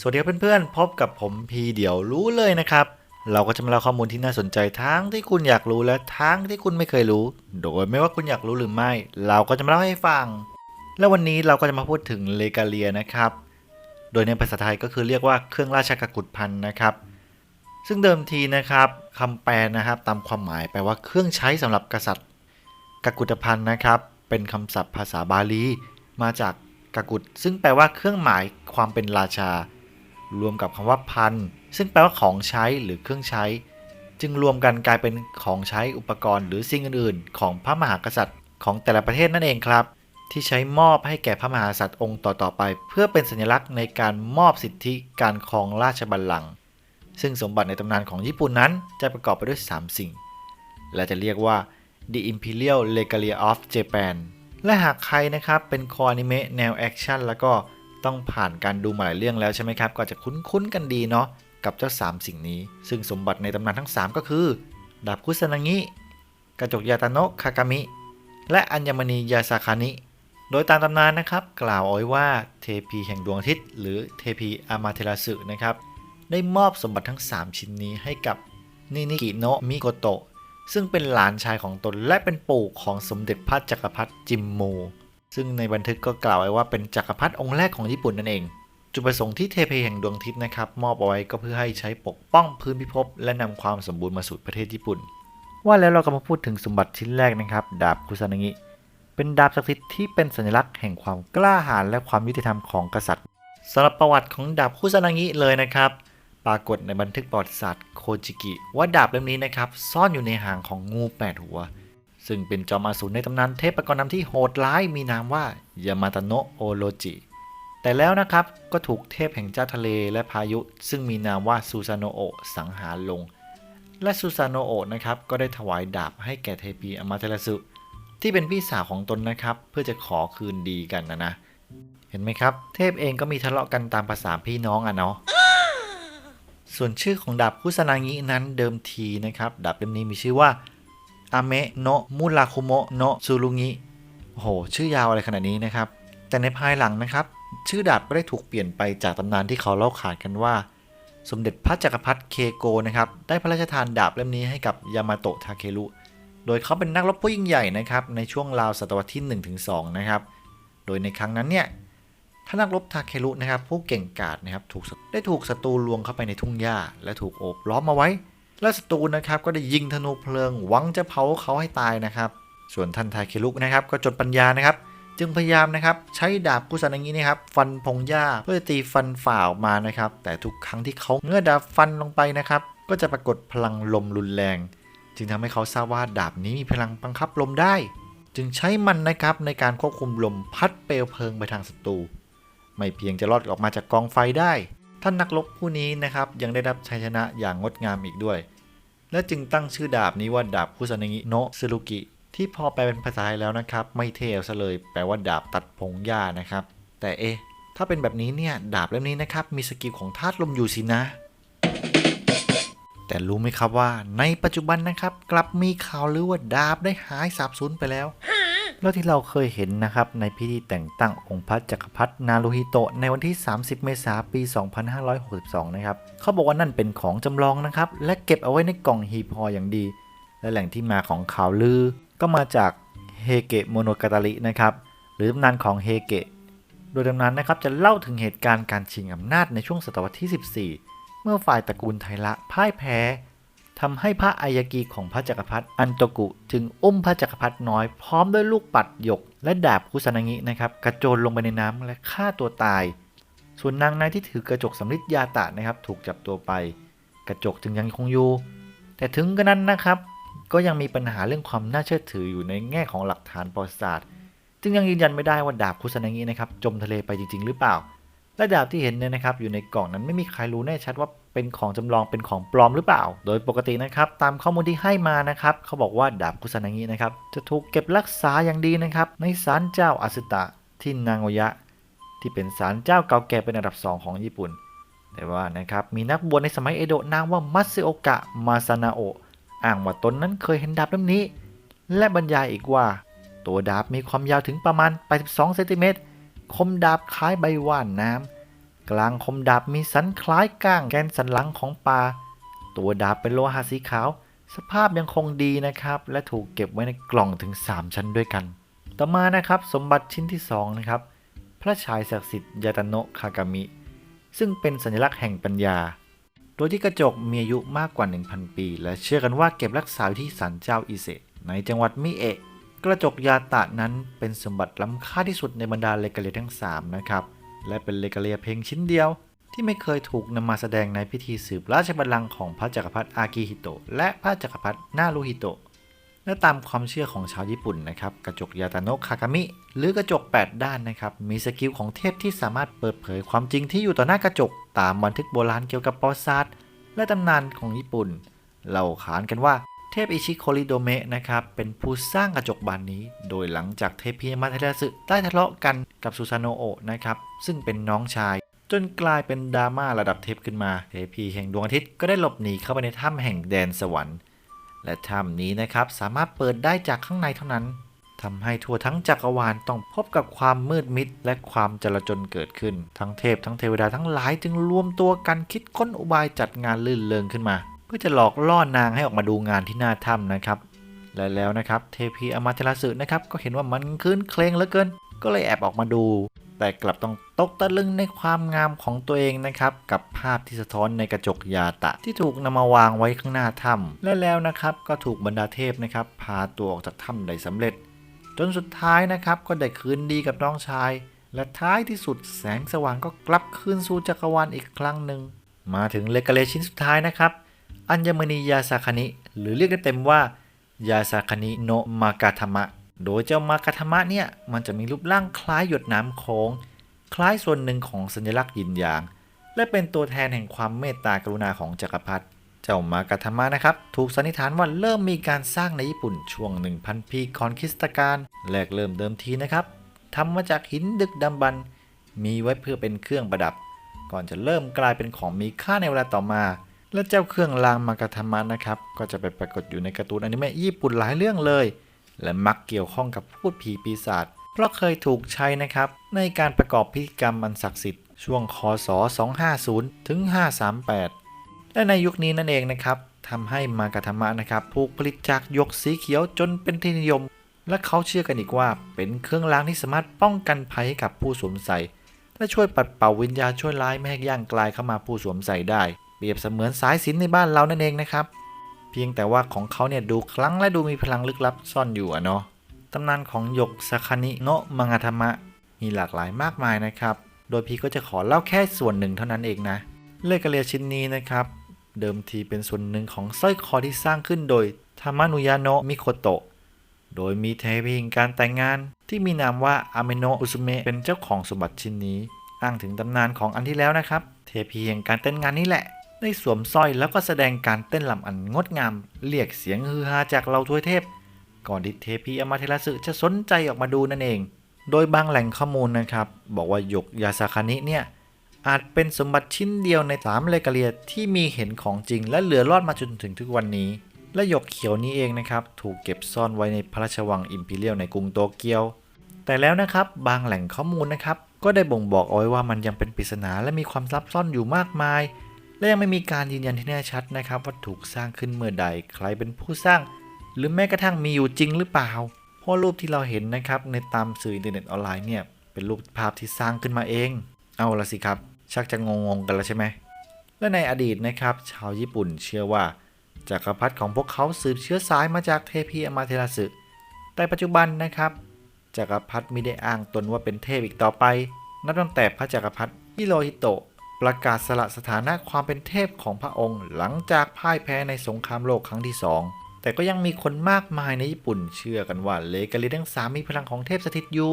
สวัสดีครับเพื่อนๆ พบกับผมพีเดี๋ยวรู้เลยนะครับ เราก็จะมาเล่าข้อมูลที่น่าสนใจทั้งที่คุณอยากรู้และทั้งที่คุณไม่เคยรู้ โดยไม่ว่าคุณอยากรู้หรือไม่ เราก็จะมาเล่าให้ฟัง และวันนี้เราก็จะมาพูดถึงเลกาเลียนะครับ โดยในภาษาไทยก็คือเรียกว่าเครื่องราชกกุฏพันธ์นะครับ ซึ่งเดิมทีนะครับคำแปลนะครับตามความหมายแปลว่าเครื่องใช้สำหรับกษัตริย์กกุฏพันธ์นะครับ เป็นคำศัพท์ภาษาบาลี มาจากกกุฏซึ่งแปลว่าเครื่องหมายความเป็นราชา รวมกับคำว่าพันซึ่งแปลว่าของใช้หรือเครื่องใช้ จึงรวมกันกลายเป็นของใช้อุปกรณ์หรือสิ่งอื่นๆ ของพระมหากษัตริย์ของแต่ละประเทศนั่นเองครับ ที่ใช้มอบให้แก่พระมหากษัตริย์องค์ต่อๆไป เพื่อเป็นสัญลักษณ์ในการมอบสิทธิการครองราชบัลลังก์ซึ่งสมบัติในตำนานของญี่ปุ่นนั้นจะประกอบไปด้วย 3 สิ่ง และจะเรียกว่า The Imperial Regalia of Japan และหากใครนะครับเป็นคออนิเมะแนวแอคชั่นแล้วก็ ต้องผ่านการดูมาหลายเรื่องแล้วใช่ไหมครับ ก็จะคุ้นๆกันดีเนาะกับเจ้า 3 สิ่งนี้ ซึ่งสมบัติในตำนานทั้ง 3 ก็คือ ดาบคุซานางิกระจกยาตาโนะคากามิ และอัญมณียาซาคานิ โดยตามตำนานนะครับ กล่าวเอาไว้ว่าเทพีแห่งดวงอาทิตย์ หรือเทพีอามาเทราสึนะครับได้มอบสมบัติทั้ง 3 ชิ้นนี้ให้กับนินิกิโนะมิโกโตะซึ่งเป็นหลานชายของตนและเป็นปู่ของสมเด็จพระจักรพรรดิจิมมู ซึ่งในบันทึกก็กล่าวไว้ว่าเป็นจักรพรรดิองค์แรกของญี่ปุ่นนั่นเอง จุดประสงค์ที่เทพแห่งดวงอาทิตย์นะครับมอบเอาไว้ก็เพื่อให้ใช้ปกป้องพื้นพิภพและนำความสมบูรณ์มาสู่ประเทศญี่ปุ่น ว่าแล้วเราก็มาพูดถึงสมบัติชิ้นแรกนะครับ ดาบคุซานางิเป็นดาบศักดิ์สิทธิ์ที่เป็นสัญลักษณ์แห่งความกล้าหาญและความยุติธรรมของกษัตริย์สำหรับประวัติของดาบคุซานางิเลยนะครับปรากฏในบันทึกประวัติศาสตร์โคจิกิ ว่าดาบเล่มนี้นะครับซ่อนอยู่ในหางของงูแปดหัว ซึ่งเป็นจอมอสูรในตำนานเทพกรนำที่โหดร้ายมีนามว่ายามาตโนะโอโรจิ แต่แล้วนะครับก็ถูกเทพแห่งเจ้าทะเลและพายุ ซึ่งมีนามว่าซูซาโนโอะสังหารลง และซูซาโนโอะนะครับก็ได้ถวายดาบให้แก่เทพีอมาเทราสึที่เป็นพี่สาวของตนนะครับเพื่อจะขอคืนดีกันนะนะ เห็นไหมครับ เทพเองก็มีทะเลาะกันตามภาษาพี่น้องอะเนาะส่วนชื่อของดาบคุซานางินั้นเดิมทีนะครับดาบเล่มนี้มีชื่อว่า อาเมะโนะมุราคุโมะโนะซูรุงิโห ชื่อยาวอะไรขนาดนี้นะครับ แต่ในภายหลังนะครับ ชื่อดาบก็ได้ถูกเปลี่ยนไปจากตำนานที่เขาเล่าขานกันว่า สมเด็จพระจักรพรรดิเคโกนะครับ ได้พระราชทานดาบเล่มนี้ให้กับยามาโตะทาเครุโดยเขาเป็นนักรบผู้ยิ่งใหญ่นะครับ ในช่วงราวศตวรรษที่ 1-2 นะครับ โดยในครั้งนั้นเนี่ยท่านักรบทาเครุนะครับ ผู้เก่งกาจนะครับ ถูกได้ถูกศัตรูลวงเข้าไปในทุ่งหญ้า และถูกโอบล้อมมาไว้ และศัตรูนะครับก็ได้ยิงธนูเพลิงหวังจะเผาเขาให้ตายนะครับ ส่วนท่านทาเครุนะครับก็จนปัญญานะครับ จึงพยายามนะครับใช้ดาบกุสันอย่างนี้นะครับ ฟันพงหญ้าเพื่อตีฟันฝ่าออกมานะครับ แต่ทุกครั้งที่เขาเงื้อดาบฟันลงไปนะครับ ก็จะปรากฏพลังลมรุนแรง จึงทำให้เขาทราบว่าดาบนี้มีพลังบังคับลมได้ จึงใช้มันนะครับในการควบคุมลมพัดเปลวเพลิงไปทางศัตรูไม่เพียงจะรอดออกมาจากกองไฟได้ ท่านนักรบผู้นี้นะครับยังได้รับชัยชนะอย่างงดงามอีกด้วย และจึงตั้งชื่อดาบนี้ว่าดาบคุซานางิโนะซึรุกิ ที่พอแปลเป็นภาษาไทยแล้วนะครับ ไม่เท่ซะเลย แปลว่าดาบตัดพงหญ้านะครับ แต่เอ๊ะถ้าเป็นแบบนี้เนี่ยดาบเล่มนี้นะครับมีสกิลของธาตุลมอยู่สินะ แต่รู้ไหมครับว่าในปัจจุบันนะครับ กลับมีข่าวลือว่าดาบได้หายสาบสูญไปแล้ว แล้วที่เราเคยเห็นนะครับในพิธีแต่งตั้งองค์พระจักรพรรดินารุฮิโตะในวันที่ 30 เมษายนปี 2562 นะครับเขาบอกว่านั่นเป็นของจำลองนะครับ และเก็บเอาไว้ในกล่องฮีพออย่างดี และแหล่งที่มาของข่าวลือ ก็มาจากเฮเกะโมโนกาตารินะครับหรือตำนานของเฮเกะโดยตำนานนะครับจะเล่าถึงเหตุการณ์การชิงอำนาจในช่วงศตวรรษที่ 14 เมื่อฝ่ายตระกูลไทระพ่ายแพ้ ทำให้พระอายกีของพระจักรพรรดิอันโตกุ จึงอุ้มพระจักรพรรดิน้อยพร้อมด้วยลูกปัดหยก และดาบคุซานางินะครับกระโจนลงไปในน้ำและฆ่าตัวตาย ส่วนนางนายที่ถือกระจกสำริดยาตะนะครับถูกจับตัวไป กระจกจึงยังคงอยู่ แต่ถึงกระนั้นนะครับก็ยังมีปัญหาเรื่องความน่าเชื่อถืออยู่ในแง่ของหลักฐานประวัติศาสตร์ จึงยังยืนยันไม่ได้ว่าดาบคุซานางินะครับจมทะเลไปจริง ๆ หรือเปล่า และดาบที่เห็นเนี่ยนะครับอยู่ในกล่องนั้นไม่มีใครรู้แน่ชัดว่าเป็นของจำลองเป็นของปลอมหรือเปล่า โดยปกตินะครับตามข้อมูลที่ให้มานะครับเขาบอกว่าดาบกุซานางินะครับจะถูกเก็บรักษาอย่างดีนะครับในศาลเจ้าอาสึตะที่นางโอยะ ที่เป็นศาลเจ้าเก่าแก่เป็นอันดับสองของญี่ปุ่น แต่ว่านะครับมีนักบวชในสมัยเอโดะนามว่ามัตสึโอกะมาซานาโอะอ้างว่าตนนั้นเคยเห็นดาบเล่มนี้ และบรรยายอีกว่า ตัวดาบมีความยาวถึงประมาณ 82เซนติเมตร คมดาบคล้ายใบว่านน้ำ กลางคมดาบมีสันคล้ายก้างแกนสันหลังของปลา ตัวดาบเป็นโลหะสีขาว สภาพยังคงดีนะครับ และถูกเก็บไว้ในกล่องถึง 3 ชั้นด้วยกัน ต่อมานะครับสมบัติชิ้นที่2นะครับ พระชายศักดิ์สิทธิ์ยาตโนะคากามิ ซึ่งเป็นสัญลักษณ์แห่งปัญญา โดยที่กระจกมีอายุมากกว่า 1,000 ปี และเชื่อกันว่าเก็บรักษาที่ศาลเจ้าอิเซะในจังหวัดมิเอะ กระจกยาตะนั้นเป็นสมบัติล้ำค่าที่สุดในบรรดาเลกาเลียทั้ง 3 นะครับ และเป็นเลกาเลียเพียงชิ้นเดียว ที่ไม่เคยถูกนำมาแสดงในพิธีสืบราชบัลลังก์ของพระจักรพรรดิอากิฮิโตะและพระจักรพรรดินารุฮิโตะและตามความเชื่อของชาวญี่ปุ่นนะครับ กระจกยาตาโนะคากามิ หรือกระจก 8 ด้านนะครับ มีสกิลของเทพที่สามารถเปิดเผยความจริงที่อยู่ต่อหน้ากระจก ตามบันทึกโบราณเกี่ยวกับประวัติศาสตร์และตำนานของญี่ปุ่น เราขานกันว่า ทพอิชิโคริโดเมะนะครับเป็นผู้สร้างกระจกบานนี้ โดยหลังจากเทพีมาเทราสึได้ทะเลาะกันกับซูซานโอะนะครับซึ่งเป็นน้องชาย จนกลายเป็นดราม่าระดับเทพขึ้นมา เทพีแห่งดวงอาทิตย์ก็ได้หลบหนีเข้าไปในถ้ำแห่งแดนสวรรค์ และถ้ำนี้นะครับสามารถเปิดได้จากข้างในเท่านั้นทำให้ทั่วทั้งจักรวาลต้องพบกับความมืดมิดและความจลาจลเกิดขึ้น ทั้งเทพทั้งเทวดาทั้งหลายจึงรวมตัวกันคิดค้นอุบายจัดงานลื่นเริงขึ้นมา พื่อจะหลอกล่อนางให้ออกมาดูงานที่หน้าถ้ำนะครับ และแล้วนะครับเทพีอมาเทราสึนะครับก็เห็นว่ามันคืนเคลงเหลือเกิน ก็เลยแอบออกมาดู แต่กลับต้องตกตะลึงในความงามของตัวเองนะครับกับภาพที่สะท้อนในกระจกยาตะ ที่ถูกนำมาวางไว้ข้างหน้าถ้ำและแล้วนะครับก็ถูกบรรดาเทพนะครับพาตัวออกจากถ้ำได้สำเร็จ จนสุดท้ายนะครับก็ได้คืนดีกับน้องชายและท้ายที่สุดแสงสว่างก็กลับคืนสู่จักรวาลอีกครั้งหนึ่ง มาถึงเลกาเลชิ้นสุดท้ายนะครับ อัญมณียาซาคานิหรือเรียกได้เต็มว่า ยาซาคานิโนมากาทามะ โดยเจ้ามากาทามะเนี่ย มันจะมีรูปร่างคล้ายหยดน้ำโค้ง คล้ายส่วนหนึ่งของสัญลักษณ์ยินยาง และเป็นตัวแทนแห่งความเมตตากรุณาของจักรพรรดิเจ้ามากาทามะนะครับ ถูกสันนิษฐานว่าเริ่มมีการสร้างในญี่ปุ่นช่วง 1,000 ปีก่อนคริสตกาลแรกเริ่มเดิมทีนะครับทำมาจากหินดึกดำบรรมีไว้เพื่อเป็นเครื่องประดับ ก่อนจะเริ่มกลายเป็นของมีค่าในเวลาต่อมา และเจ้าเครื่องรางมากาทามะนะครับ ก็จะไปปรากฏอยู่ในการ์ตูนอนิเมะญี่ปุ่นหลายเรื่องเลย และมักเกี่ยวข้องกับพูดผีปีศาจเพราะเคยถูกใช้นะครับในการประกอบพิธีกรรมอันศักดิ์สิทธิ์ช่วงคศ 250 ถึง 538 และในยุคนี้นั่นเองนะครับทำให้มากาธรรมะนะครับถูกผลิตจากยกสีเขียวจนเป็นที่นิยม และเขาเชื่อกันอีกว่า เป็นเครื่องรางที่สามารถป้องกันภัยให้กับผู้สวมใส่ และช่วยปัดเป่าวิญญาณช่วยร้ายไม่ให้ย่างกลายเข้ามาผู้สวมใส่ได้ เปรียบเสมือนสายสินในบ้านเรานั่นเองนะครับ เพียงแต่ว่าของเขาเนี่ยดูคลังและดูมีพลังลึกลับซ่อนอยู่อะเนาะตำนานของหยกซาคานิโนะมังาธรรมะ มีหลากหลายมากมายนะครับ โดยพี่ก็จะขอเล่าแค่ส่วนหนึ่งเท่านั้นเองนะเลขกระเรียชิ้นนี้นะครับ เดิมทีเป็นส่วนหนึ่งของสร้อยคอที่สร้างขึ้นโดยทามานุยาโนะมิโคโตะโดยมีเทพีงการแต่งงานที่มีนามว่าอาเมโนะอุซุเมะเป็นเจ้าของสมบัติชิ้นนี้ อ้างถึงตำนานของอันที่แล้วนะครับ เทพีแห่งการเต้นงานนี้แหละ ได้สวมสร้อยแล้วก็แสดงการเต้นลำอันงดงาม เรียกเสียงฮือฮาจากเหล่าทวยเทพ ก่อนที่เทพีอมาเทราสึจะสนใจออกมาดูนั่นเอง โดยบางแหล่งข้อมูลนะครับ บอกว่าหยกยาซาคานิเนี่ยอาจเป็นสมบัติชิ้นเดียวในสามเลกาเลียที่มีเห็นของจริง และเหลือรอดมาจนถึงทุกวันนี้ และหยกเขียวนี้เองนะครับ ถูกเก็บซ่อนไว้ในพระราชวังอิมพีเรียลในกรุงโตเกียว แต่แล้วนะครับบางแหล่งข้อมูลนะครับ ก็ได้บ่งบอกเอาไว้ว่ามันยังเป็นปริศนาและมีความซับซ้อนอยู่มากมาย และยังไม่มีการยืนยันที่แน่ชัดนะครับว่าถูกสร้างขึ้นเมื่อใดใครเป็นผู้สร้าง หรือแม้กระทั่งมีอยู่จริงหรือเปล่า เพราะรูปที่เราเห็นนะครับในตามสื่ออินเทอร์เน็ตออนไลน์เนี่ยเป็นรูปภาพที่สร้างขึ้นมาเอง เอาละสิครับ ชักจะงงๆกันแล้วใช่ไหมและในอดีตนะครับ ชาวญี่ปุ่นเชื่อว่าจักรพรรดิของพวกเขาสืบเชื้อสายมาจากเทพีอมาเทราสึ แต่ปัจจุบันนะครับจักรพรรดิไม่ได้อ้างตนว่าเป็นเทพอีกต่อไป นับตั้งแต่พระจักรพรรดิฮิโรฮิโตะ ประกาศสละสถานะความเป็นเทพของพระองค์ หลังจากพ่ายแพ้ในสงครามโลกครั้งที่สองแต่ก็ยังมีคนมากมายในญี่ปุ่นเชื่อกันว่าเลกาลิทั้งสามมีพลังของเทพสถิตอยู่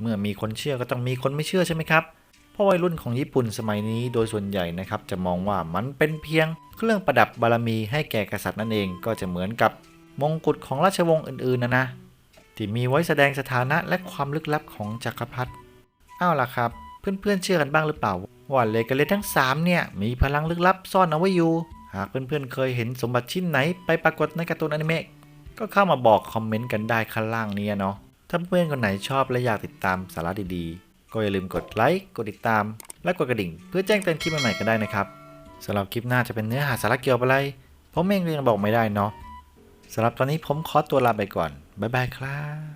เมื่อมีคนเชื่อก็ต้องมีคนไม่เชื่อใช่ไหมครับเพราะวัยรุ่นของญี่ปุ่นสมัยนี้โดยส่วนใหญ่นะครับจะมองว่ามันเป็นเพียงเครื่องประดับบารมีให้แก่กษัตริย์นั่นเองก็จะเหมือนกับมงกุฎของราชวงศ์อื่นๆนะนะที่มีไว้แสดงสถานะและความลึกลับของจักรพรรดิอ้าวล่ะครับ เพื่อนๆเชื่อกันบ้างหรือเปล่าว่าเลกาเลทั้ง 3 เนี่ย มีพลังลึกลับซ่อนเอาไว้อยู่ หากเพื่อนๆเคยเห็นสมบัติชิ้นไหนไปปรากฏในการ์ตูนอนิเมะก็เข้ามาบอกคอมเมนต์กันได้ข้างล่างนี้เนาะถ้าเพื่อนคนไหนชอบและอยากติดตามสาระดีๆ ก็อย่าลืมกดไลค์กดติดตาม และกดกระดิ่ง เพื่อแจ้งเตือนคลิปใหม่ๆกันได้นะครับสำหรับคลิปหน้าจะเป็นเนื้อหาสาระเกี่ยวกับอะไรผมเองก็ยังบอกไม่ได้เนาะสำหรับตอนนี้ผมขอตัวลาไปก่อนบ๊ายบายครับ